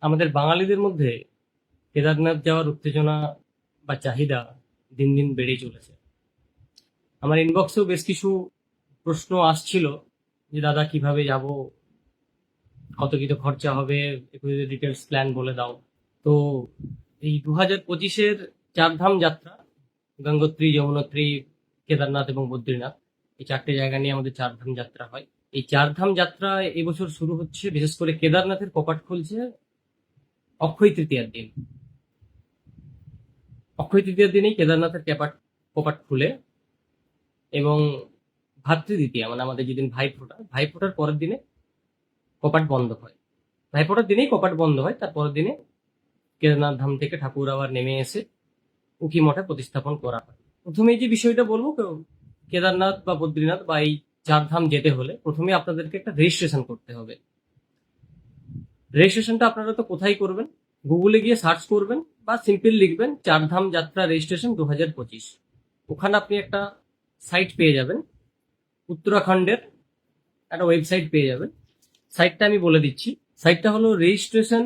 আমাদের বাঙালিদের মধ্যে কেদারনাথ যাওয়ার উত্তেজনা বা চাহিদা দিন দিন বেড়েই চলেছে। আমার ইনবক্সেও বেশ কিছু প্রশ্ন আসছিল যে, দাদা, কীভাবে যাব? কত কি তো খরচা হবে? একটু যদি ডিটেলস প্ল্যান বলে দাও। তো এই দু হাজার পঁচিশের চারধাম যাত্রা, গঙ্গোত্রী, যমুনোত্রী, কেদারনাথ এবং বদ্রীনাথ, এই চারটে জায়গা নিয়ে আমাদের চারধাম যাত্রা হয়। এই চারধাম যাত্রা এবছর শুরু হচ্ছে, বিশেষ করে কেদারনাথের কপাট খুলছে অক্ষয় তৃতীয়ার দিন। অক্ষয় তৃতীয়ার দিনেই কেদারনাথের ক্যাপাট কপাট খুলে এবং ভাতৃ দ্বিতীয়া মানে আমাদের যেদিন ভাইফোঁটা, ভাইফোঁটার পরের দিনে কপাট বন্ধ হয়। ভাইফোঁটার দিনেই কপাট বন্ধ হয়, তার পরের দিনে কেদারনাথ ধাম থেকে ঠাকুর আবার নেমে এসে উকি মঠে প্রতিস্থাপন করা হয়। প্রথমে যে বিষয়টা বলব কেদারনাথ বা বদ্রীনাথ বা এই চার ধাম যেতে হলে প্রথমে আপনাদেরকে একটা রেজিস্ট্রেশন করতে হবে। রেজিস্ট্রেশনটা আপনারা তো কোথায় করবেন? গুগলে গিয়ে সার্চ করবেন বা সিম্পল লিখবেন, চারধাম যাত্রা রেজিস্ট্রেশন দু হাজার পঁচিশ। ওখানে আপনি একটা সাইট পেয়ে যাবেন। উত্তরাখণ্ডের একটা ওয়েবসাইট পেয়ে যাবেন। সাইটটা আমি বলে দিচ্ছি। সাইটটা হলো registration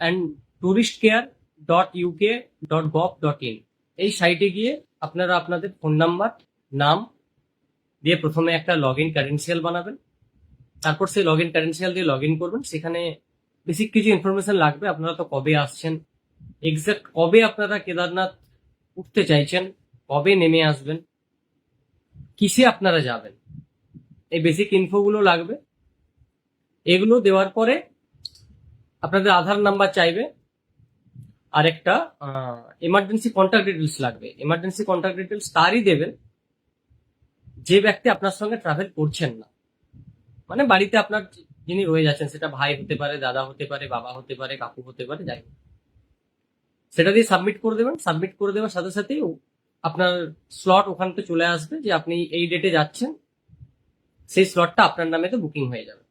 and tourist care dot UK dot gov dot in এই সাইটে গিয়ে আপনারা আপনাদের ফোন নাম্বার নাম দিয়ে প্রথমে একটা লগ ইন বানাবেন। তারপর সেই লগ ইন ক্যারেন্সিয়াল দিয়ে লগ ইন করবেন। সেখানে বেসিক কিছু ইনফরমেশন লাগবে। আপনারা তো কবে আসছেন? এক্সাক্ট কবে আপনারা কেদারনাথ উঠতে চাইছেন? কবে নেমে আসবেন? কিসে আপনারা যাবেন? এই বেসিক ইনফোগুলো লাগবে। এগুলো দেওয়ার পরে আপনাদের আধার নাম্বার চাইবে। আর একটা এমার্জেন্সি কন্ট্যাক্ট ডিটেলস লাগবে। এমার্জেন্সি কন্ট্যাক্ট ডিটেলস তারই দেবেন। যে ব্যক্তি আপনার সঙ্গে ট্রাভেল করছেন না। মানে বাড়িতে আপনার যিনি রয়ে যাচ্ছেন, সেটা ভাই হতে পারে, দাদা হতে পারে, বাবা হতে পারে, কাকু হতে পারে, যাই হোক। সেটা দিয়ে সাবমিট করে দেবেন। সাবমিট করে দেওয়ার সাথে সাথেই আপনার স্লট ওখান থেকে চলে আসবে যে আপনি এই ডেটে যাচ্ছেন। সেই স্লটটা আপনার নামে তো বুকিং হয়ে যাবে।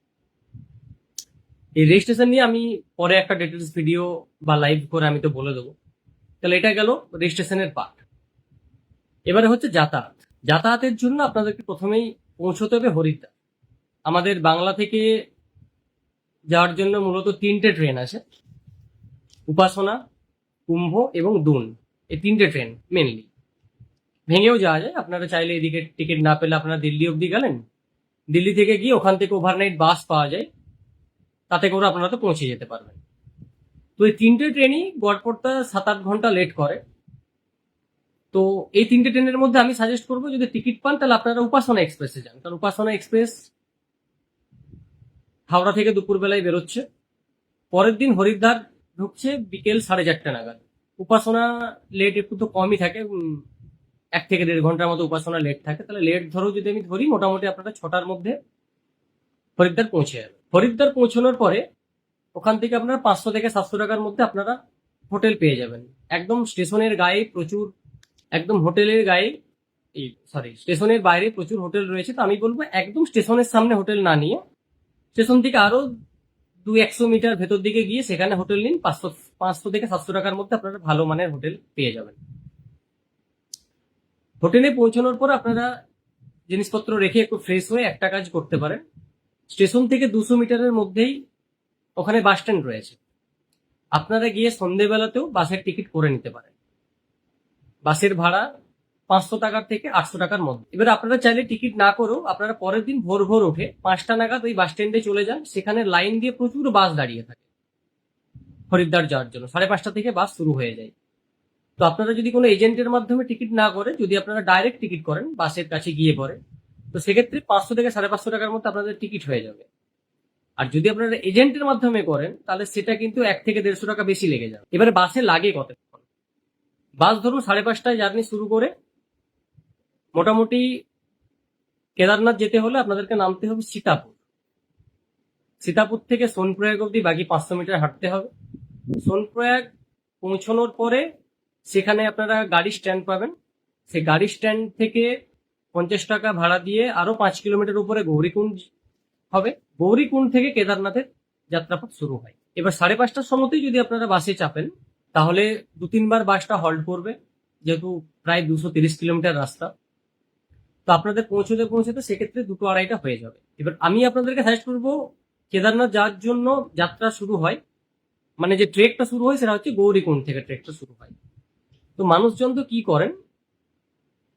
এই রেজিস্ট্রেশন নিয়ে আমি পরে একটা ডিটেলস ভিডিও বা লাইভ করে আমি তো বলে দেবো। তাহলে এটা গেল রেজিস্ট্রেশনের পার্ট এবারে হচ্ছে যাতায়াত। যাতায়াতের জন্য আপনাদেরকে প্রথমেই পৌঁছতে হবে হরিদ্বার। আমাদের বাংলা থেকে যাওয়ার জন্য মূলত তিনটে ট্রেন আছে উপাসনা, কুম্ভ এবং দুন। এই তিনটে ট্রেন মেনলি ভেঙেও যাওয়া যায়। আপনারা চাইলে এদিকে টিকিট না পেলে আপনারা দিল্লি অবধি গেলেন। দিল্লি থেকে গিয়ে ওখান থেকে ওভারনাইট বাস পাওয়া যায়। তাতে করে আপনারা তো পৌঁছে যেতে পারবেন। তো এই তিনটে ট্রেনই গড়পড়তা সাত আট ঘণ্টা লেট করে। তো এই তিনটে ট্রেনের মধ্যে আমি সাজেস্ট করব, যদি টিকিট পান, তাহলে আপনারা উপাসনা এক্সপ্রেসে যান। কারণ উপাসনা এক্সপ্রেস হাওড়া থেকে দুপুরবেলায় বেরোচ্ছে। পরের দিন হরিদ্বার ঢুকছে বিকেল সাড়ে চারটে নাগাদ। উপাসনা লেট একটু তো কমই থাকে এক থেকে দেড় ঘণ্টার মতো উপাসনা লেট থাকে। তাহলে লেট ধরো যদি আমি ধরি, মোটামুটি আপনারা ছটার মধ্যে হরিদ্বার পৌঁছে যাবে হরিদ্বার পৌঁছানোর পরে ওখান থেকে আপনারা পাঁচশো থেকে সাতশো টাকার মধ্যে আপনারা হোটেল পেয়ে যাবেন। একদম স্টেশনের গায়ে প্রচুর, একদম হোটেলের গায়ে এই সরি স্টেশনের বাইরে প্রচুর হোটেল রয়েছে। তো আমি বলব একদম স্টেশনের সামনে হোটেল না নিয়ে স্টেশন থেকে আরও দু একশো মিটার ভেতর দিকে গিয়ে সেখানে হোটেল নিন। পাঁচশো পাঁচশো থেকে সাতশো টাকার মধ্যে আপনারা ভালো মানের হোটেল পেয়ে যাবেন। হোটেলে পৌঁছানোর পর আপনারা জিনিসপত্র রেখে একটু ফ্রেশ হয়ে একটা কাজ করতে পারেন। স্টেশন থেকে দুশো মিটারের মধ্যেই ওখানে বাস স্ট্যান্ড রয়েছে। আপনারা গিয়ে সন্ধেবেলাতেও বাসের টিকিট করে নিতে পারেন। বাসের ভাড়া পাঁচশো টাকার থেকে আটশো টাকার মধ্যে। এবার আপনারা চাইলে টিকিট না করেও আপনারা পরের দিন ভোর ভোর উঠে পাঁচটা নাগাদ ওই বাস স্ট্যান্ডে চলে যান। সেখানে লাইন দিয়ে প্রচুর বাস দাঁড়িয়ে থাকে হরিদ্বার যাওয়ার জন্য। সাড়ে পাঁচটা থেকে বাস শুরু হয়ে যায়। তো আপনারা যদি কোনো এজেন্টের মাধ্যমে টিকিট না করে, যদি আপনারা ডাইরেক্ট টিকিট করেন, বাসের কাছে গিয়ে পরে তো সেক্ষেত্রে পাঁচশো থেকে সাড়ে পাঁচশো টাকার মধ্যে আপনাদের টিকিট হয়ে যাবে। আর যদি আপনারা এজেন্টের মাধ্যমে করেন, তাহলে সেটা কিন্তু এক থেকে দেড়শো টাকা বেশি লেগে যাবে। এবারে বাসে লাগে কতক্ষণ? বাস ধরুন সাড়ে পাঁচটায় জার্নি শুরু করে মোটামুটি কেদারনাথ যেতে হলে আপনাদেরকে নামতে হবে সীতাপুর। সীতাপুর থেকে সোনপ্রয়াগ অবধি বাকি পাঁচশো মিটার হাঁটতে হবে। সোনপ্রয়াগ পৌঁছানোর পরে সেখানে আপনারা গাড়ি স্ট্যান্ড পাবেন। সেই গাড়ি স্ট্যান্ড থেকে পঞ্চাশ টাকা ভাড়া দিয়ে আরও পাঁচ কিলোমিটার উপরে গৌরীকুণ্ড হবে। গৌরীকুণ্ড থেকে কেদারনাথের যাত্রাপথ শুরু হয়। এবার সাড়ে পাঁচটার সময়তেই যদি আপনারা বাসে চাপেন, তাহলে দু তিনবার বাসটা হল্ট করবে, যেহেতু প্রায় দুশো তিরিশ কিলোমিটার রাস্তা। তো আপনাদের পৌঁছতে পৌঁছতে সেক্ষেত্রে দুটো আড়াইটা হয়ে যাবে। এবার আমি আপনাদেরকে সাজেস্ট করব, কেদারনাথ যাওয়ার জন্য যাত্রা শুরু হয় মানে যে ট্রেকটা শুরু হয় সেটা হচ্ছে গৌরীকুণ্ড থেকে ট্রেকটা শুরু হয়। তো মানুষজন তো কি করেন?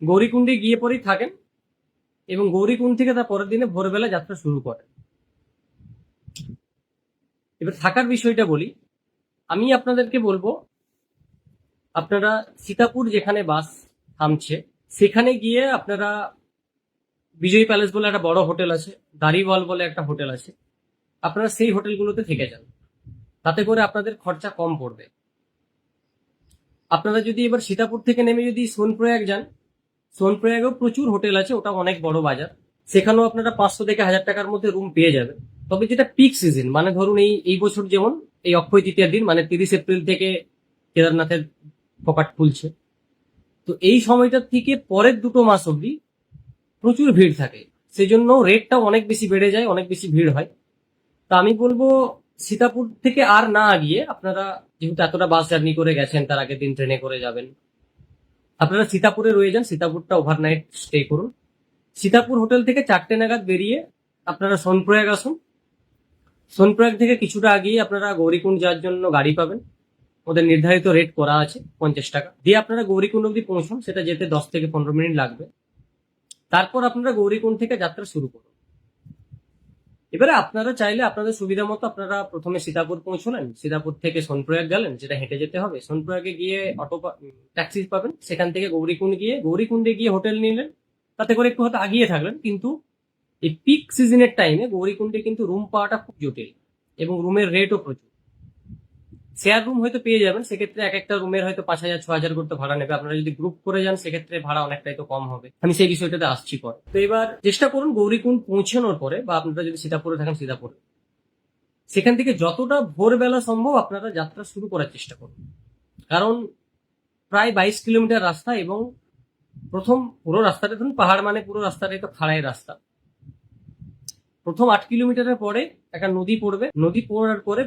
গৌরীকুণ্ডে গিয়ে পরেই থাকেন এবং গৌরীকুণ্ড থেকে তার পরের দিনে ভোরবেলা যাত্রা শুরু করেন। এবার থাকার বিষয়টা বলি, আমি আপনাদেরকে বলব, আপনারা সীতাপুর যেখানে বাস থামছে, সেখানে গিয়ে আপনারা বিজয় প্যালেস বলে একটা বড় হোটেল আছে দারিওয়াল বলে একটা হোটেল আছে। আপনারা সেই হোটেলগুলোতে থেকে যান। তাতে করে আপনাদের খরচা কম পড়বে। আপনারা যদি এবার সীতাপুর থেকে নেমে যদি সোনপ্রয়াগ যান, সোনপ্রয়াগেও প্রচুর হোটেল আছে, ওটা অনেক বড় বাজার। সেখানেও আপনারা পাঁচশো থেকে হাজার টাকার মধ্যে রুম পেয়ে যাবেন। তবে যেটা পিক সিজন মানে ধরুন এই এই বছর যেমন, এই অক্ষয় তৃতীয়ার দিন মানে তিরিশ এপ্রিল থেকে কেদারনাথের কপাট খুলছে। তো এই সময়টার থেকে পরের দুটো মাস অবধি প্রচুর ভিড় থাকে। সেই জন্য রেটটাও অনেক বেশি বেড়ে যায়, অনেক বেশি ভিড় হয়। তা আমি বলব, সীতাপুর থেকে আর না গিয়ে আপনারা যেহেতু এতটা বাস জার্নি করে গেছেন, তার আগের দিন ট্রেনে করে যাবেন। আপনারা সীতাপুরে রয়ে যান, সীতাপুরটা ওভারনাইট স্টে করুন। সীতাপুর হোটেল থেকে চারটে নাগাদ বেরিয়ে আপনারা সোনপ্রয়াগ আসুন। সোনপ্রয়াগ থেকে কিছুটা আগিয়ে আপনারা গৌরীকুণ্ড যাওয়ার জন্য গাড়ি পাবেন। ওদের নির্ধারিত রেট করা আছে, পঞ্চাশ টাকা। দিয়ে আপনারা গৌরীকুণ্ড অব্দি পৌঁছুন, সেটা যেতে দশ থেকে পনেরো মিনিট লাগবে। তারপর আপনারা গৌরীকুণ্ড থেকে যাত্রা শুরু করুন। এবারে আপনারা চাইলে আপনাদের সুবিধা মতো আপনারা প্রথমে সীতাপুর পৌঁছলেন, সীতাপুর থেকে সোনপ্রয়াগ গেলেন, যেটা হেঁটে যেতে হবে। সোনপ্রয়াগে গিয়ে অটো ট্যাক্সি পাবেন। সেখান থেকে গৌরীকুণ্ড গিয়ে, গৌরীকুণ্ডে গিয়ে হোটেল নিলেন। তাতে করে একটু হয়তো আগিয়ে থাকলেন, কিন্তু এই পিক সিজনের টাইমে গৌরীকুণ্ডে কিন্তু রুম পাওয়াটা খুব জটিল এবং রুমের রেটও প্রচুর। শেয়ার রুম হয়তো পেয়ে যাবেন, সেক্ষেত্রে এক একটা রুমের হয়তো পাঁচ হাজার, ছ হাজার করতে ভাড়া নেবে। আপনারা যদি গ্রুপ করে যান, সেক্ষেত্রে ভাড়া অনেকটাই তো কম হবে। আমি সেই বিষয়টাতে আসছি পরে। তো এবার চেষ্টা করুন গৌরীকুণ্ড পৌঁছানোর পরে, বা আপনারা যদি সীতাপুরে থাকেন, সীতাপুরে। সেখান থেকে যতটা ভোরবেলা সম্ভব আপনারা যাত্রা শুরু করার চেষ্টা করুন। কারণ প্রায় বাইশ কিলোমিটার রাস্তা এবং প্রথম পুরো রাস্তাটা, ধরুন পাহাড় মানে পুরো রাস্তাটাই তো খাড়াই রাস্তা। প্রথম আট কিলোমিটারের পরে একটা নদী পড়বে। নদী পড়ার পরে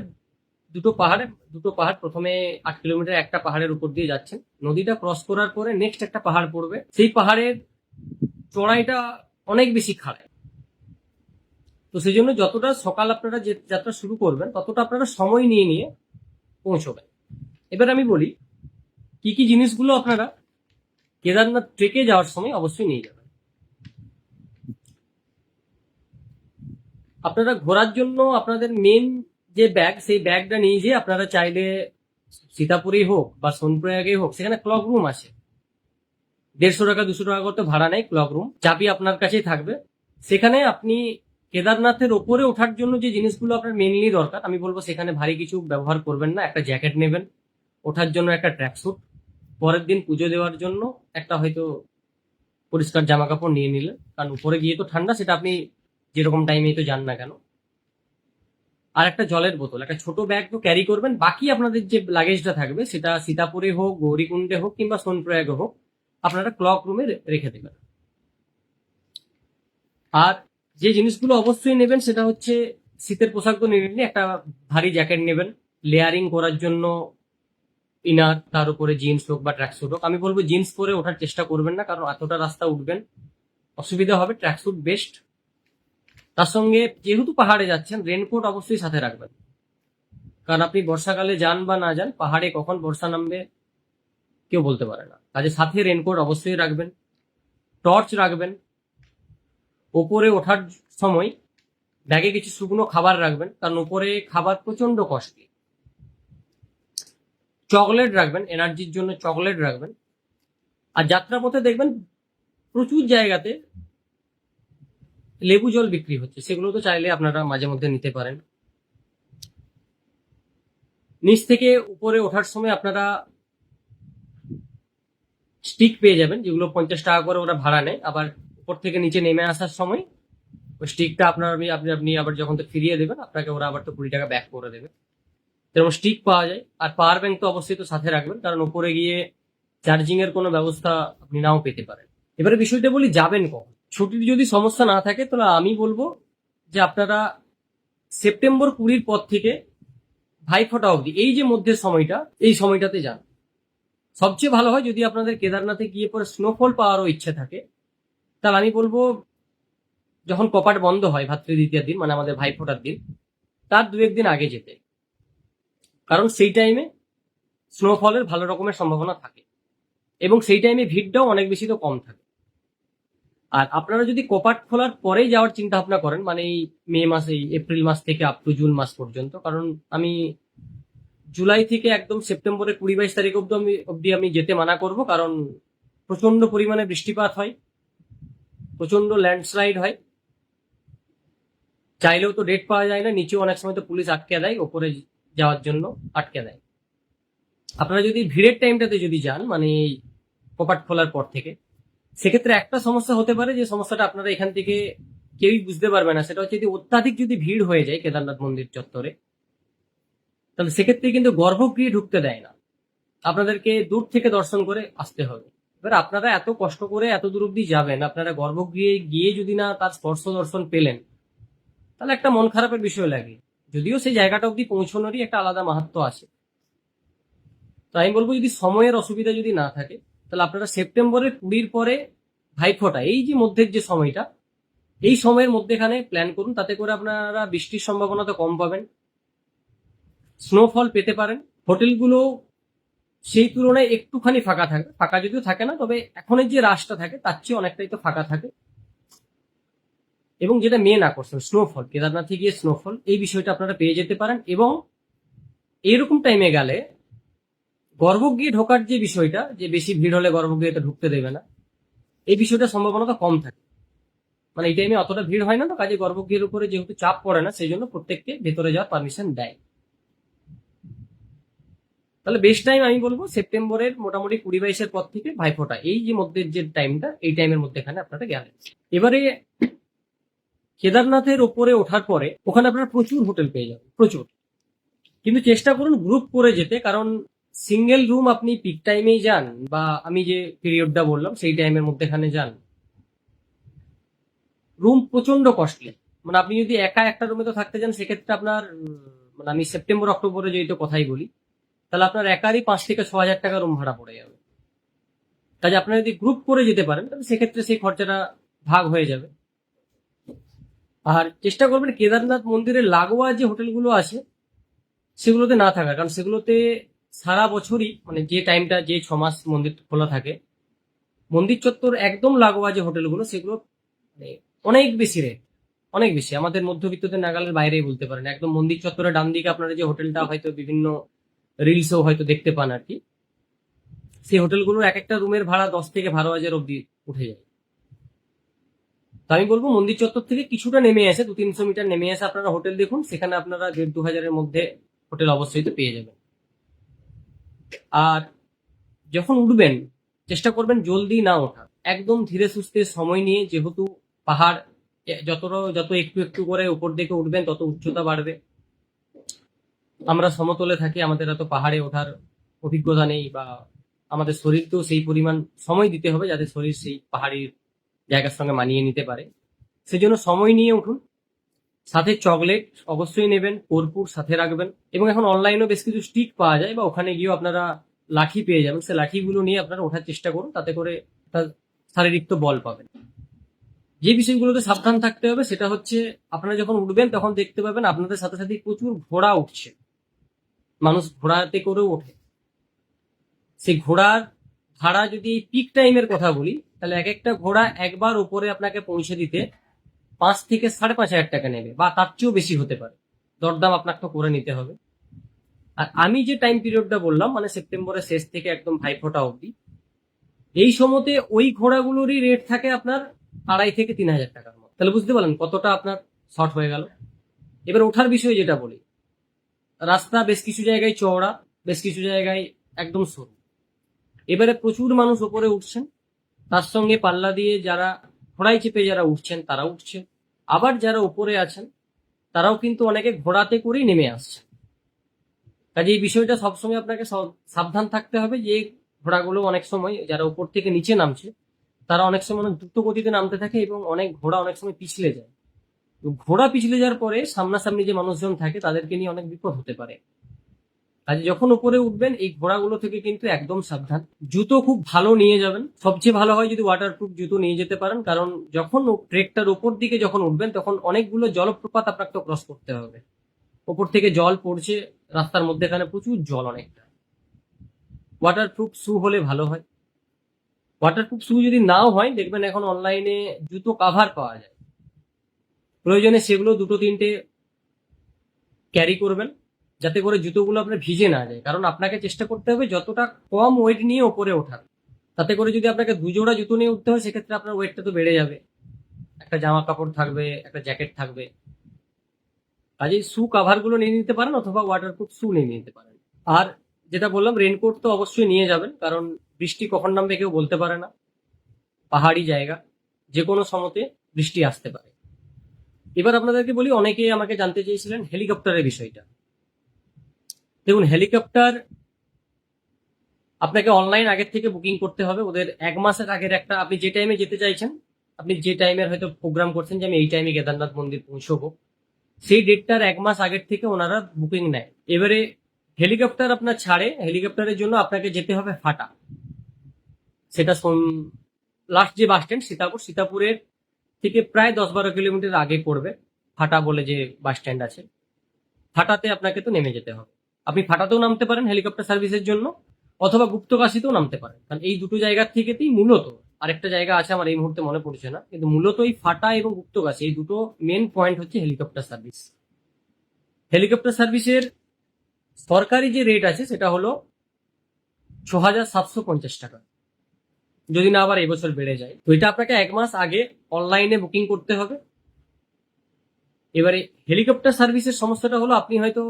দুটো পাহাড়ে, দুটো পাহাড় প্রথমে আট কিলোমিটার একটা পাহাড়ের উপর দিয়ে যাচ্ছেন। নদীটা ক্রস করার পরে নেক্সট একটা পাহাড় পড়বে। সেই পাহাড়ের চড়াইটা অনেক বেশি খাড়ায় তো সেই জন্য যতটা সকাল আপনারা যে যাত্রা শুরু করবেন, ততটা আপনারা সময় নিয়ে নিয়ে পৌঁছবেন। এবার আমি বলি, কি কি জিনিসগুলো আপনারা কেদারনাথ ট্রেকে যাওয়ার সময় অবশ্যই নিয়ে যাবেন। আপনারা ঘোরার জন্য আপনাদের মেন যে ব্যাগ সেই ব্যাগটা নিয়ে যেয়ে আপনারা চাইলে সীতাপুরেই হোক বা সোনপ্রয়াগেই হোক, সেখানে ক্লক রুম আছে। দেড়শো টাকা, দুশো টাকা করতে ভাড়া নেয় ক্লক রুম চাবি আপনার কাছেই থাকবে। সেখানে আপনি কেদারনাথের ওপরে ওঠার জন্য যে জিনিসগুলো আপনার মেনলি দরকার, আমি বলব সেখানে ভারী কিছু ব্যবহার করবেন না। একটা জ্যাকেট নেবেন, ওঠার জন্য একটা ট্র্যাকস্যুট পরের দিন পুজো দেওয়ার জন্য একটা হয়তো পরিষ্কার জামা কাপড় নিয়ে নিলেন। কারণ উপরে গিয়ে তো ঠান্ডা, সেটা আপনি যেরকম টাইমে তো যান না কেন। আর একটা জলের বোতল, একটা ছোট ব্যাগ তো ক্যারি করবেন। বাকি আপনাদের যে লাগেজটা থাকবে, সেটা সীতাপুরে হোক, গৌরীকুণ্ডে হোক, কিংবা সোনপ্রয়াগে হোক, আপনারা ক্লক রুমে রেখে দেবেন। আর যে জিনিসগুলো অবশ্যই নেবেন, সেটা হচ্ছে শীতের পোশাক তো নেবেন একটা ভারী জ্যাকেট নেবেন। লেয়ারিং করার জন্য ইনার তার উপরে জিন্স হোক বা ট্র্যাকস্যুট হোক। আমি বলব জিন্স পরে ওঠার চেষ্টা করবেন না, কারণ এতটা রাস্তা উঠবেন। অসুবিধা হবে ট্র্যাকস্যুট বেস্ট তার সঙ্গে যেহেতু পাহাড়ে যাচ্ছেন রেনকোট অবশ্যই সাথে রাখবেন। কারণ আপনি বর্ষাকালে যান বা না যান, পাহাড়ে কখন বর্ষা নামবে কেউ বলতে পারে না। কাজে সাথে রেনকোট অবশ্যই রাখবেন টর্চ রাখবেন, ওপরে ওঠার সময় ব্যাগে কিছু শুকনো খাবার রাখবেন, কারণ ওপরে খাবার প্রচণ্ড কষ্টলি চকলেট রাখবেন এনার্জির জন্য চকলেট রাখবেন। আর যাত্রাপথে দেখবেন প্রচুর জায়গাতে লেবু জল বিক্রি হচ্ছে সেগুলো তো চাইলে আপনারা মাঝে মধ্যে নিতে পারেন। নিচ থেকে উপরে ওঠার সময় আপনারা স্টিক পেয়ে যাবেন, যেগুলো পঞ্চাশ টাকা করে ওরা ভাড়া নেয়। আবার উপর থেকে নিচে নেমে আসার সময় ওই স্টিকটা আপনার আপনি আপনি আবার যখন তো ফিরিয়ে দেবেন, আপনাকে ওরা আবার তো কুড়ি টাকা ব্যাক করে দেবে। যেরকম স্টিক পাওয়া যায়। আর পাওয়ার ব্যাংক তো অবশ্যই তো সাথে রাখবেন, কারণ উপরে গিয়ে চার্জিং এর কোনো ব্যবস্থা আপনি নাও পেতে পারেন। এবারে বিষয়টা বলি, যাবেন কখন? ছুটির যদি সমস্যা না থাকে, তাহলে আমি বলব যে আপনারা সেপ্টেম্বর কুড়ির পর থেকে ভাইফোঁটা অবধি, এই যে মধ্যে সময়টা, এই সময়টাতে যান। সবচেয়ে ভালো হয় যদি আপনাদের কেদারনাথে গিয়ে পরে স্নোফল পাওয়ারও ইচ্ছে থাকে, তাহলে আমি বলব যখন কপাট বন্ধ হয় ভাতৃ দ্বিতীয় দিন মানে আমাদের ভাইফোঁটার দিন, তার দু একদিন আগে যেতে। কারণ সেই টাইমে স্নোফলের ভালো রকমের সম্ভাবনা থাকে। এবং সেই টাইমে ভিড়টাও অনেক বেশি তো কম থাকে। আর আপনারা যদি কপাট খোলার পরেই যাওয়ার চিন্তা ভাবনা করেন মানে এই মে মাস এপ্রিল মাস থেকে আপ টু জুন মাস পর্যন্ত, কারণ আমি জুলাই থেকে একদম সেপ্টেম্বরের কুড়ি বাইশ তারিখ অব্দি আমি অব্দি আমি যেতে মানা করব, কারণ প্রচণ্ড পরিমাণে বৃষ্টিপাত হয় প্রচণ্ড ল্যান্ডস্লাইড হয়। চাইলেও তো ডেট পাওয়া যায় না, নিচেও অনেক সময় তো পুলিশ আটকে দেয়, ওপরে যাওয়ার জন্য আটকে দেয়। আপনারা যদি ভিড়ের টাইমটাতে যদি যান মানে কপাট খোলার পর থেকে সেক্ষেত্রে একটা সমস্যা হতে পারে যে সমস্যাটা আপনারা এখান থেকে কেউই বুঝতে পারবে না। সেটা হচ্ছে যদি অত্যাধিক যদি ভিড় হয়ে যায় কেদারনাথ মন্দির চত্বরে, তাহলে সেক্ষেত্রে কিন্তু গর্ভগৃহে ঢুকতে দেয় না। আপনাদেরকে দূর থেকে দর্শন করে আসতে হবে। এবার আপনারা এত কষ্ট করে এত দূর অব্দি যাবেন, আপনারা গর্ভগৃহে গিয়ে যদি না তার স্পর্শ দর্শন পেলেন, তাহলে একটা মন খারাপের বিষয় লাগে। যদিও সেই জায়গাটা অব্দি পৌঁছানোরই একটা আলাদা মাহাত্ম আছে। তো আমি বলব যদি সময়ের অসুবিধা যদি না থাকে তাহলে আপনারা সেপ্টেম্বরের কুড়ির পরে ভাইফোঁটা এই যে মধ্যের যে সময়টা, এই সময়ের মধ্যেখানে প্ল্যান করুন, তাতে করে আপনারা বৃষ্টির সম্ভাবনা তো কম পাবেন। স্নোফল পেতে পারেন। হোটেলগুলো সেই তুলনায় একটুখানি ফাঁকা থাকে, ফাঁকা যদিও থাকে না, তবে এখনের যে রাশটা থাকে, তার চেয়ে অনেকটাই তো ফাঁকা থাকে। এবং যেটা মেন আকর্ষণ স্নোফল কেদারনাথে গিয়ে স্নোফল এই বিষয়টা আপনারা পেয়ে যেতে পারেন। এবং এইরকম টাইমে গেলে গর্ভগৃহে ঢোকার যে বিষয়টা, যে বেশি ভিড় হলে গর্ভগৃহেতে ঢুকতে দেবে না, এই বিষয়টা সম্ভাবনাটা কম থাকে। মানে এই টাইমে অতটা ভিড় হয় না তো, কাজে গর্ভগৃহের উপরে যেহেতু চাপ পড়ে না, সেই জন্য প্রত্যেককে ভেতরে যাওয়ার পারমিশন দেয়। তাহলে বেস্ট টাইম আমি বলব, সেপ্টেম্বরের মোটামুটি কুড়ি বাইশের পর থেকে ভাইফোঁটা, এই যে মধ্যে যে টাইমটা এই টাইমের মধ্যে এখানে আপনারা গেলেন। এবারে কেদারনাথের ওপরে ওঠার পরে, ওখানে আপনারা প্রচুর হোটেল পেয়ে যাবেন, প্রচুর। কিন্তু চেষ্টা করুন গ্রুপ করে যেতে, কারণ সিঙ্গেল রুম আপনি পিক টাইমেই যান বা আমি যে পিরিয়ডটা বললাম, সেই টাইমের মধ্যে এখানে যান। রুম প্রচণ্ড কস্টলি মানে আপনি যদি একা একটা রুমে তো থাকতে যান সেক্ষেত্রে আপনার মানে আমি সেপ্টেম্বর অক্টোবরে যেহেতু কথাই বলি, তাহলে আপনার একারই পাঁচ থেকে ছ হাজার টাকা রুম ভাড়া পড়ে যাবে। কাজে আপনারা যদি গ্রুপ করে যেতে পারেন, তাহলে সেক্ষেত্রে সেই খরচাটা ভাগ হয়ে যাবে। আর চেষ্টা করবেন কেদারনাথ মন্দিরের লাগোয়া যে হোটেলগুলো আছে, সেগুলোতে না থাকার, কারণ সেগুলোতে সারা বছরই মানে যে টাইমটা যে ছ মাস মন্দির খোলা থাকে, মন্দির চত্বর একদম লাগোয়া যে হোটেলগুলো, সেগুলো মানে অনেক বেশি রেট অনেক বেশি। আমাদের মধ্যবিত্তদের নাগালের বাইরেই বলতে পারেন। একদম মন্দির চত্বরের ডান দিকে আপনারা যে হোটেলটা হয়তো বিভিন্ন রিলসেও হয়তো দেখতে পান আর কি, সেই হোটেলগুলোর এক একটা রুমের ভাড়া দশ থেকে বারো হাজার অব্দি উঠে যায়। তো আমি বলব, মন্দির চত্বর থেকে কিছুটা নেমে আসে দু তিনশো মিটার নেমে আসে আপনারা হোটেল দেখুন, সেখানে আপনারা দেড় দু হাজারের মধ্যে হোটেল অবশ্যই তো পেয়ে যাবেন। আর যখন উঠবেন, চেষ্টা করবেন জলদি না ওঠা। একদম ধীরে সুস্থে সময় নিয়ে যেহেতু পাহাড় যতটা, যত একটু একটু করে উপর দিকে উঠবেন, তত উচ্চতা বাড়বে। আমরা সমতলে থাকি, আমাদের এত পাহাড়ে ওঠার অভিজ্ঞতা নেই বা আমাদের শরীরকেও সেই পরিমাণ সময় দিতে হবে যাতে শরীর সেই পাহাড়ির জায়গার সঙ্গে মানিয়ে নিতে পারে। সেজন্য সময় নিয়ে উঠুন। সাথে চকলেট অবশ্যই নেবেন, কর্পূর সাথে রাখবেন এবং এখন অনলাইনেও বেশ কিছু স্টিক পাওয়া যায় বা ওখানে গিয়েও আপনারা লাঠি পেয়ে যাবেন। সে লাঠিগুলো নিয়ে আপনারা ওঠার চেষ্টা করুন, তাতে করে একটা শারীরিক তো বল পাবেন। যে বিষয়গুলোতে সাবধান থাকতে হবে সেটা হচ্ছে আপনারা যখন উঠবেন তখন দেখতে পাবেন আপনাদের সাথে সাথে প্রচুর ঘোড়া উঠছে। মানুষ ঘোড়াতে করেও ওঠে। সেই ঘোড়ার ভাড়া যদি এই পিক টাইমের কথা বলি, তাহলে এক একটা ঘোড়া একবার উপরে আপনাকে পৌঁছে দিতে পাঁচ থেকে সাড়ে পাঁচ হাজার টাকা নেবে, বা তার চেয়েও বেশি হতে পারে। দরদাম আপনাকে তো করে নিতে হবে। আর আমি যে টাইম পিরিয়ডটা বললাম মানে সেপ্টেম্বরের শেষ থেকে একদম ভাইফোঁটা অবধি, এই সময়তে ওই ঘোড়াগুলোরই রেট থাকে আপনার আড়াই থেকে তিন হাজার টাকার মতো। তাহলে বুঝতে পারলেন কতটা আপনার শর্ট হয়ে গেল। এবার ওঠার বিষয়ে যেটা বলি, রাস্তা বেশ কিছু জায়গায় চওড়া, বেশ কিছু জায়গায় একদম সরু। এবারে প্রচুর মানুষ ওপরে উঠছেন। তার সঙ্গে পাল্লা দিয়ে যারা ঘোড়ায় চেপে যারা উঠছেন তারা উঠছে। আবার যারা উপরে আছেন, তারাও কিন্তু অনেকে ঘোড়াতে করেই নেমে আসছে। কাজে এই বিষয়টা সবসময় আপনাকে সব- সাবধান থাকতে হবে যে ঘোড়াগুলো অনেক সময় যারা উপর থেকে নিচে নামছে, তারা অনেক সময় অনেক দ্রুত গতিতে নামতে থাকে এবং অনেক ঘোড়া অনেক সময় পিছলে যায়। ঘোড়া পিছলে যাওয়ার পরে সামনাসামনি যে মানুষজন থাকে, তাদেরকে নিয়ে অনেক বিপদ হতে পারে। কাজে যখন উপরে উঠবেন, এই ঘোড়াগুলো থেকে কিন্তু একদম সাবধান। জুতো খুব ভালো নিয়ে যাবেন। সবচেয়ে ভালো হয় যদি ওয়াটারপ্রুফ জুতো নিয়ে যেতে পারেন, কারণ যখন ট্রেকটার উপর দিকে যখন উঠবেন, তখন অনেকগুলো জলপ্রপাত আপনাকে ক্রস করতে হবে। ওপর থেকে জল পড়ছে, রাস্তার মধ্যে এখানে প্রচুর জল অনেকটা। ওয়াটারপ্রুফ শু হলে ভালো হয়। ওয়াটারপ্রুফ শু যদি নাও হয়, দেখবেন এখন অনলাইনে জুতো কাভার পাওয়া যায়। প্রয়োজনে সেগুলো দুটো তিনটে ক্যারি করবেন। যাতে করে জুতোগুলো আপনার ভিজে না যায়। কারণ আপনাকে চেষ্টা করতে হবে যতটা কম ওয়েট নিয়ে ওপরে ওঠার। তাতে করে যদি আপনাকে দুজোড়া জুতো নিয়ে উঠতে হয়, সেক্ষেত্রে আপনার ওয়েটটা তো বেড়ে যাবে। একটা জামা কাপড় থাকবে, একটা জ্যাকেট থাকবে। কাজেই শু কাভারগুলো নিয়ে নিতে পারেন অথবা ওয়াটারপ্রুফ শু নিয়ে নিতে পারেন। আর যেটা বললাম রেনকোট তো অবশ্যই নিয়ে যাবেন, কারণ বৃষ্টি কখন নামবে কেউ বলতে পারে না। পাহাড়ি জায়গা যে কোনো সময়তে বৃষ্টি আসতে পারে। এবার আপনাদেরকে বলি অনেকে আমাকে জানতে চেয়েছিলেন হেলিকপ্টারের বিষয়টা। দেখুন হেলিকপ্টার আপনাকে অনলাইন আগের থেকে বুকিং করতে হবে। ওদের এক মাসের আগের একটা, আপনি যে টাইমে যেতে চাইছেন, আপনি যে টাইমের হয়তো প্রোগ্রাম করছেন যে আমি এই টাইমে কেদারনাথ মন্দির পৌঁছবো, সেই ডেটটার এক মাস আগের থেকে ওনারা বুকিং নেয়। এবারে হেলিকপ্টার আপনার ছাড়ে হেলিকপ্টারের জন্য আপনাকে যেতে হবে ফাটা। সেটা লাস্ট যে বাস স্ট্যান্ড সীতাপুর, সীতাপুরের থেকে প্রায় দশ বারো কিলোমিটার আগে পড়বে, ফাটা বলে যে বাস স্ট্যান্ড আছে। ফাটাতে আপনাকে তো নেমে যেতে হবে। আপনি ফাটাতেও নামতে পারেন হেলিকপ্টার সার্ভিসের জন্য, অথবা গুপ্তকাশিতেও নামতে পারেন। কারণ এই দুটো জায়গার থেকেতেই মূলত, আরেকটা জায়গা আছে আমার এই মুহূর্তে মনে পড়ছে না, কিন্তু মূলত এই ফাটা এবং গুপ্তকাশি, এই দুটো মেন পয়েন্ট হচ্ছে হেলিকপ্টার সার্ভিস। হেলিকপ্টার সার্ভিসের সরকারি যে রেট আছে, সেটা হলো ছ হাজার সাতশো পঞ্চাশ টাকা। যদি না আবার এবছর বেড়ে যায়, তো এটা আপনাকে এক মাস আগে অনলাইনে বুকিং করতে হবে। এবারে হেলিকপ্টার সার্ভিসের সমস্যাটা হলো, আপনি হয়তো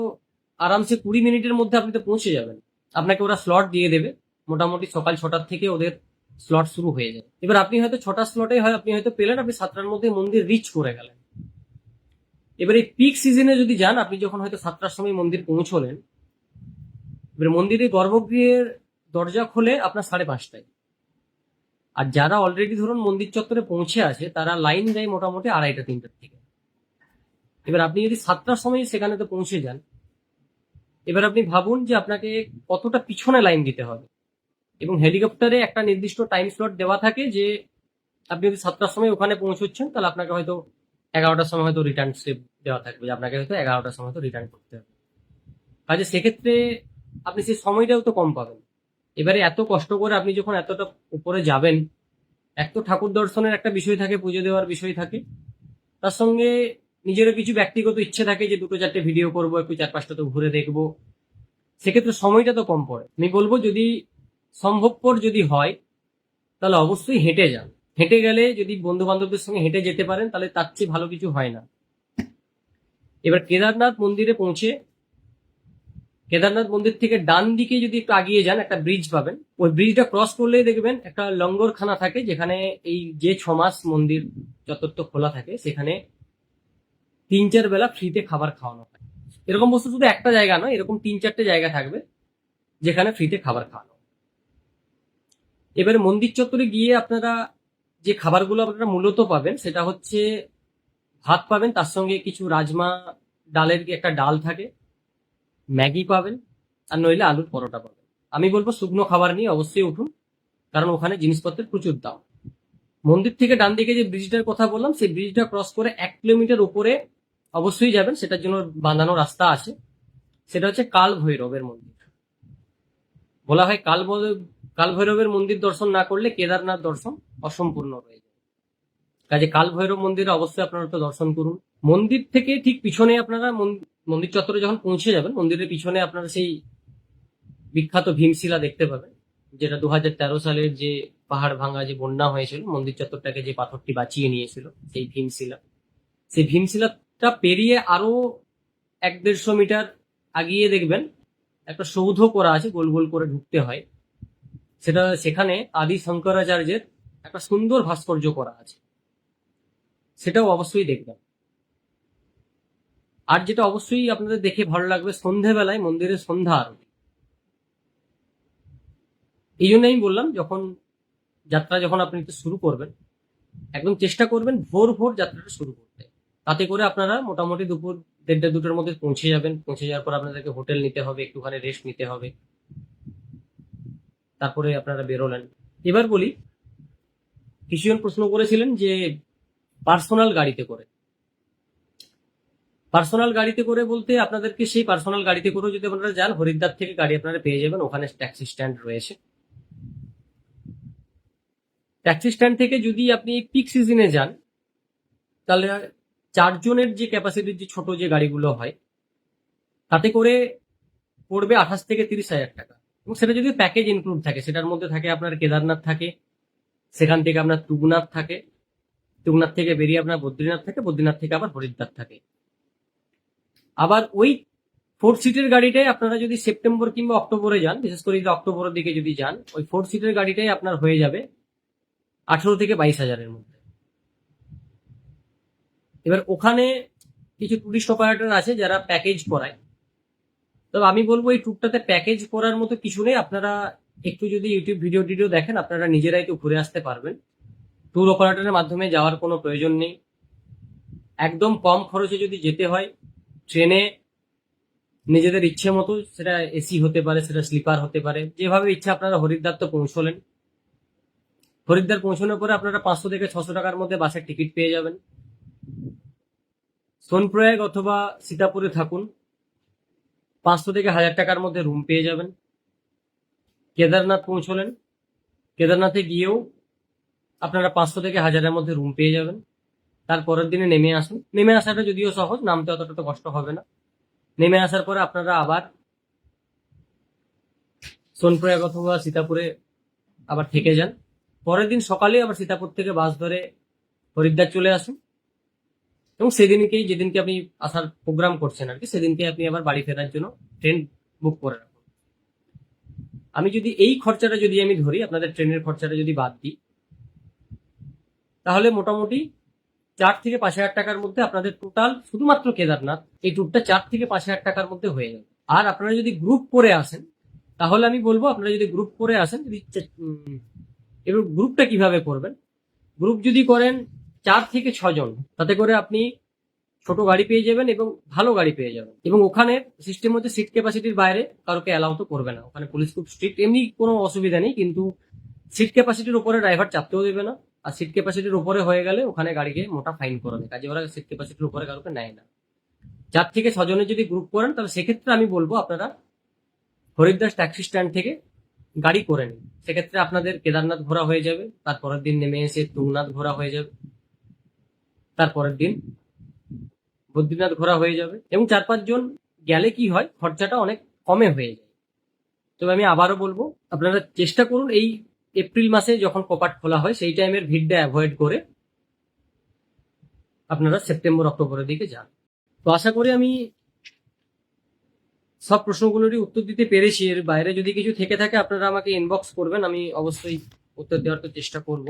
আরামসে কুড়ি মিনিটের মধ্যে আপনি তো পৌঁছে যাবেন। আপনাকে ওরা স্লট দিয়ে দেবে। মোটামুটি সকাল ছটার থেকে ওদের স্লট শুরু হয়ে যায় এবার আপনি হয়তো ছটার স্লটে হয়, আপনি হয়তো পেলেন, আপনি সাতটার মধ্যে মন্দির রিচ করে গেলেন। এবার এই পিক সিজনে যদি যান, আপনি যখন হয়তো সাতটার সময় মন্দির পৌঁছলেন, এবার মন্দিরের গর্ভগৃহের দরজা খোলে আপনার সাড়ে পাঁচটায়। আর যারা অলরেডি ধরুন মন্দির চত্বরে পৌঁছে আছে, তারা লাইন দেয় মোটামুটি আড়াইটা, তিনটার থেকে। এবার আপনি যদি সাতটার সময় সেখানে তো পৌঁছে যান এবার আপনি ভাবুন যে আপনাকে কতটা পিছনে লাইন দিতে হবে। এবং হেলিকপ্টারে একটা নির্দিষ্ট টাইম স্লট দেওয়া থাকে যে আপনি যদি সাতটার সময় ওখানে পৌঁছচ্ছেন, তাহলে আপনাকে হয়তো এগারোটার সময় হয়তো রিটার্ন স্টেপ দেওয়া থাকবে, যে আপনাকে হয়তো এগারোটার সময় হয়তো রিটার্ন করতে হবে। কাজে সেক্ষেত্রে আপনি সেই সময়টাও তো কম পাবেন। এবারে এত কষ্ট করে আপনি যখন এতটা উপরে যাবেন, এক তো ঠাকুর দর্শনের একটা বিষয় থাকে, পুজো দেওয়ার বিষয় থাকে, তার সঙ্গে নিজেরও কিছু ব্যক্তিগত ইচ্ছে থাকে যে দুটো চারটে ভিডিও করব, একটু চার পাঁচটা তো ঘুরে দেখব। সেক্ষেত্রে সময়টা তো কম পড়ে। আমি বলব যদি সম্ভবপর যদি হয়, তাহলে অবশ্যই হেঁটে যান। হেঁটে গেলে যদি বন্ধু বান্ধবদের সঙ্গে হেঁটে যেতে পারেন, তাহলে তার চেয়ে ভালো কিছু হয় না। এবার কেদারনাথ মন্দিরে পৌঁছে, কেদারনাথ মন্দির থেকে ডান দিকে যদি একটু আগিয়ে যান, একটা ব্রিজ পাবেন। ওই ব্রিজটা ক্রস করলেই দেখবেন একটা লঙ্গরখানা থাকে, যেখানে এই যে ছমাস মন্দির চত্বর খোলা থাকে, সেখানে তিন চার বেলা ফ্রিতে খাবার খাওয়ানো হয়। এরকম বস্তু শুধু একটা জায়গা নয়, এরকম তিন চারটে জায়গা থাকবে, যেখানে ফ্রিতে খাবার খাওয়ানো এবারে মন্দির চত্বরে গিয়ে আপনারা যে খাবারগুলো আপনারা মূলত পাবেন, সেটা হচ্ছে ভাত পাবেন, তার সঙ্গে কিছু রাজমা ডালের একটা ডাল থাকে, ম্যাগি পাবেন, আর নইলে আলুর পরোটা পাবেন। আমি বলব শুকনো খাবার নিয়ে অবশ্যই উঠুন, কারণ ওখানে জিনিসপত্রের প্রচুর দাম। মন্দির থেকে ডান দিকে যে ব্রিজটার কথা বললাম, সেই ব্রিজটা ক্রস করে এক কিলোমিটার উপরে অবশ্যই যাবেন, সেটার জন্য বাঁধানো রাস্তা আছে। সেটা হচ্ছে কাল ভৈরবের মন্দির। বলা হয় কাল কাল ভৈরবের মন্দির দর্শন না করলে কেদারনাথ দর্শন অসম্পূর্ণ রয়ে যায়। কাজে কাল ভৈরব মন্দিরে অবশ্যই আপনারা তো দর্শন করুন। মন্দির থেকে ঠিক পিছনে আপনারা মন- মন্দির চত্বরে যখন পৌঁছে যাবেন, মন্দিরের পিছনে আপনারা সেই বিখ্যাত ভীমশিলা দেখতে পাবেন, যেটা দু সালের যে পাহাড় ভাঙা যে বন্যা হয়েছিল, মন্দির চত্বরটাকে যে পাথরটি বাঁচিয়ে নিয়েছিল, সেই ভীমশিলা। সেই ভীমশিলাটা পেরিয়ে আরও এক দেড়শো মিটার আগিয়ে দেখবেন, একটা সৌধ করা আছে, গোল গোল করে ঢুকতে হয়। সেটা সেখানে আদি শঙ্করাচার্যের একটা সুন্দর ভাস্কর্য করা আছে। সেটাও অবশ্যই দেখবেন। আর যেটা অবশ্যই আপনাদের দেখে ভালো লাগবে, সন্ধেবেলায় মন্দিরের সন্ধ্যা আরতি। এই জন্য আমি বললাম, যখন যাত্রা যখন আপনি শুরু করবেন, একদম চেষ্টা করবেন ভোর ভোর যাত্রাটা শুরু করতে। তাতে করে আপনারা মোটামুটি দুপুর দেড়টা, দুটোর মধ্যে পৌঁছে যাবেন। পৌঁছে যাওয়ার পর আপনাদেরকে হোটেল নিতে হবে, একটুখানি রেস্ট নিতে হবে। তারপরে আপনারা বেরোলেন। এবার বলি কিছুজন প্রশ্ন করেছিলেন যে পার্সোনাল গাড়িতে করে। পার্সোনাল গাড়িতে করে বলতে আপনাদেরকে সেই পার্সোনাল গাড়িতে করেও যদি আপনারা যান, হরিদ্বার থেকে গাড়ি আপনারা পেয়ে যাবেন। ওখানে ট্যাক্সি স্ট্যান্ড রয়েছে। ট্যাক্সি স্ট্যান্ড থেকে যদি আপনি পিক সিজনে যান, তাহলে চারজনের যে ক্যাপাসিটির যে ছোট যে গাড়িগুলো হয়, তাতে করে পড়বে আঠাশ থেকে তিরিশ হাজার টাকা। এবং সেটা যদি প্যাকেজ ইনক্লুড থাকে, সেটার মধ্যে থাকে আপনার কেদারনাথ থাকে, সেখান থেকে আপনার তুগনাথ থাকে, তুগনাথ থেকে বেরিয়ে আপনার বদ্রীনাথ থাকে, বদ্রীনাথ থেকে আবার হরিদ্বার থাকে। আবার ওই ফোর সিটের গাড়িটাই আপনারা যদি সেপ্টেম্বর কিংবা অক্টোবরে যান, বিশেষ করে যদি অক্টোবরের দিকে যদি যান, ওই ফোর সিটের গাড়িটাই আপনার হয়ে যাবে আঠেরো থেকে বাইশ হাজারের মধ্যে। এবার ওখানে কিছু টুরিস্ট অপারেটর আছে যারা প্যাকেজ করায়। তবে আমি বলব এই ট্যুরটাতে প্যাকেজ করার মতো কিছু নেই। আপনারা একটু যদি ইউটিউব ভিডিও টিডিও দেখেন, আপনারা নিজেরাই তো ঘুরে আসতে পারবেন। ট্যুর অপারেটরের মাধ্যমে যাওয়ার কোনো প্রয়োজন নেই। একদম কম খরচে যদি যেতে হয়, ট্রেনে নিজেদের ইচ্ছে মতো সেটা এসি হতে পারে, সেটা স্লিপার হতে পারে। যেভাবে ইচ্ছা আপনারা হরিদ্বার তো পৌঁছলেন। হরিদ্বার পৌঁছানোর পরে আপনারা পাঁচশো থেকে ছশো টাকার মধ্যে বাসের টিকিট পেয়ে যাবেন। সোনপ্রয়াগ অথবা সীতাপুরে থাকুন। পাঁচশো থেকে হাজার টাকার মধ্যে রুম পেয়ে যাবেন। কেদারনাথ পৌঁছলেন। কেদারনাথে গিয়েও আপনারা পাঁচশো থেকে হাজারের মধ্যে রুম পেয়ে যাবেন। তার পরের দিনে নেমে আসুন। নেমে আসাটা যদিও সহজ, নামতে অতটা তো কষ্ট হবে না। নেমে আসার পরে আপনারা আবার সোনপ্রয়াগ অথবা সীতাপুরে আবার থেকে যান। পরের দিন সকালে আবার সীতাপুর থেকে বাস ধরে হরিদ্বার চলে আসুন। এবং সেদিনকেই যেদিনকে আপনি আসার প্রোগ্রাম করছেন আর কি, সেদিনকে আপনি আবার বাড়ি ফেরার জন্য ট্রেন বুক করে রাখুন। আমি যদি এই খরচাটা যদি আমি ধরি, আপনাদের ট্রেনের খরচাটা যদি বাদ দিই, তাহলে মোটামুটি চার থেকে পাঁচ হাজার টাকার মধ্যে আপনাদের টোটাল শুধুমাত্র কেদারনাথ এই ট্যুরটা চার থেকে পাঁচ হাজার টাকার মধ্যে হয়ে যাবে। আর আপনারা যদি গ্রুপ করে আসেন, তাহলে আমি বলব আপনারা যদি গ্রুপ করে আসেন, যদি এবার গ্রুপটা কীভাবে করবেন? গ্রুপ যদি করেন চার থেকে ছজন তাতে করে আপনি ছোট গাড়ি পেয়ে যাবেন এবং ভালো গাড়ি পেয়ে যাবেন। এবং ওখানে সিস্টেম হচ্ছে সিট ক্যাপাসিটির বাইরে কারোকে অ্যালাউ তো করবে না। ওখানে পুলিশ খুব স্ট্রিক্ট এমনি কোনো অসুবিধা নেই, কিন্তু সিট ক্যাপাসিটির উপরে ড্রাইভার চাপতেও দেবে না। আর সিট ক্যাপাসিটির উপরে হয়ে গেলে ওখানে গাড়িকে মোটা ফাইন করে দেয়। কাজে ওরা সিট ক্যাপাসিটির উপরে কারোকে নেয় না। চার থেকে ছজনের যদি গ্রুপ করেন, তাহলে সেক্ষেত্রে আমি বলব আপনারা হরিদ্দাস ট্যাক্সি স্ট্যান্ড থেকে গাড়ি করে নিন। সেক্ষেত্রে আপনাদের কেদারনাথ ঘোরা হয়ে যাবে, তারপরের দিন নেমে এসে তুংনাথ ঘোরা হয়ে যাবে। তারপরের দিন বদ্রীনাথ ঘোরা হয়ে যাবে। এবং চার পাঁচজন গেলে কি হয়, খরচাটা অনেক কমে হয়ে যায়। তবে আমি আবারও বলব, আপনারা চেষ্টা করুন এই এপ্রিল মাসে যখন কপাট খোলা হয়, সেই টাইমের ভিড়টা অ্যাভয়েড করে আপনারা সেপ্টেম্বর, অক্টোবরের দিকে যান। তো আশা করি আমি সব প্রশ্নগুলোরই উত্তর দিতে পেরেছি। এর বাইরে যদি কিছু থেকে থাকে, আপনারা আমাকে ইনবক্স করবেন, আমি অবশ্যই উত্তর দেওয়ার তো চেষ্টা করব।